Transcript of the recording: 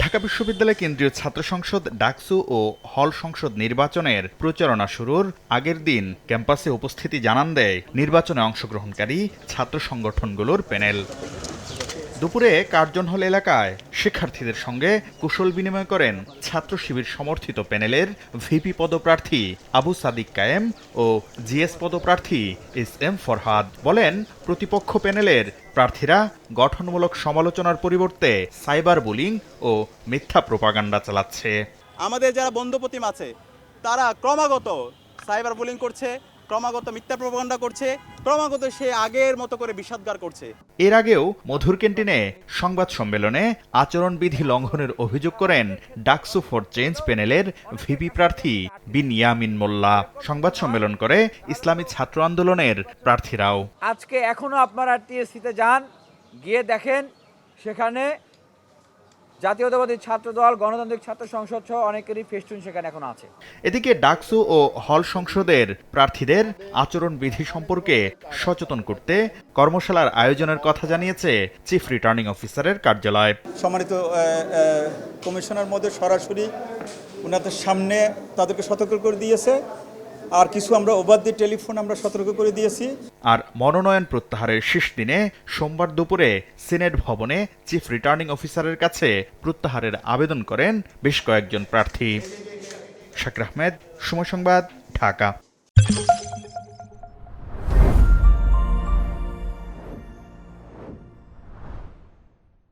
ঢাকা বিশ্ববিদ্যালয় কেন্দ্রীয় ছাত্র সংসদ, ডাকসু ও হল সংসদ নির্বাচনের প্রচারণা শুরুর আগের দিন ক্যাম্পাসে উপস্থিতি জানান দেয় নির্বাচনে অংশগ্রহণকারী ছাত্র সংগঠনগুলোর প্যানেল। দুপুরে কার্জন হল এলাকায় শিক্ষার্থীদের সঙ্গে কুশল বিনিময় করেন ছাত্র শিবির সমর্থিত প্যানেলের ভিপি পদপ্রার্থী আবু সাদিক কায়েম ও জিএস পদপ্রার্থী এস এম ফরহাদ বলেন, প্রতিপক্ষ প্যানেলের প্রার্থীরা গঠনমূলক সমালোচনার পরিবর্তে সাইবার বুলিং ও মিথ্যা প্রপাগান্ডা চালাচ্ছে। আমাদের যারা বন্ধুপ্রতিম আছে, তারা ক্রমাগত সাইবার বুলিং করছে ক্রমাগত মিথ্যা প্রপাগান্ডা করছে ক্রমাগত সে আগের মতো করে বিষাদগার করছে। এর আগেও মধুর ক্যান্টিনে সংবাদ সম্মেলনে আচরণবিধি লঙ্ঘনের অভিযোগ করেন ডাকসু ফর চেঞ্জ প্যানেলের ভিপি প্রার্থী বিন ইয়ামিন মোল্লা। সংবাদ সম্মেলন করে ইসলামী ছাত্র আন্দোলনের প্রার্থীরাও। আজকে এখনও আপনারা টিএসসিতে যান গিয়ে দেখেন সেখানে জাতীয়তাবাদী ছাত্র দল গণতান্ত্রিক ছাত্র সংসদ সহ অনেকেরই ফেস্টুন সেখানে এখন আছে। এদিকে ডাকসু ও হল সংসদের প্রার্থীদের আচরণবিধি সম্পর্কে সচেতন করতে কর্মশালার আয়োজনের কথা জানিয়েছে চিফ রিটার্নিং অফিসারের কার্যালয়। সম্মানিত কমিশনার মধ্যে সরাসরি ওনাদের সামনে তাদেরকে সতর্ক করে দিয়েছে। আর কিছু আমরা ওভার দি টেলিফোন আমরা সতর্ক করে দিয়েছি। আর মনোনয়ন প্রত্যাহারের শেষ দিনে সোমবার দুপুরে সিনেট ভবনে চিফ রিটার্নিং অফিসারের কাছে প্রত্যাহারের আবেদন করেন বেশ কয়েকজন প্রার্থী। শাকির আহমেদ, সময় সংবাদ, ঢাকা।